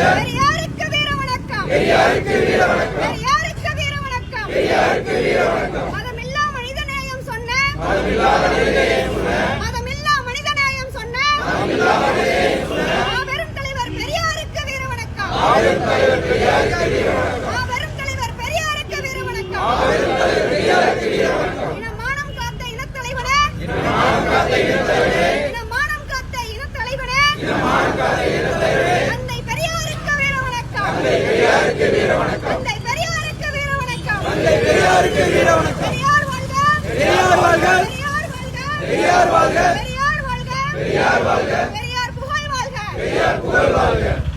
பெரியாருக்கு வீர வணக்கம். பெரியாருக்கு வீர வணக்கம். மதமில்லா மனிதநேயம் சொன்ன. மதமில்லா மனிதநேயம் சொன்ன. மாபெரும் தலைவர் பெரியாருக்கு வீர வணக்கம். மாபெரும் தலைவர் பெரியாருக்கு வீர வணக்கம் இனமானம் காத்த இனத்தலைவனே இனமானம் காத்த இனத்தலைவனே தந்தை பெரியாருக்கு வீர வணக்கம் தந்தை பெரியாருக்கு வீர வணக்கம். பெரியார் வாழ்க. பெரியார் வாழ்க. பெரியார் வாழ்க. பெரியார் வாழ்க. பெரியார் வாழ்க. பெரியார் புகழ் வாழ்க.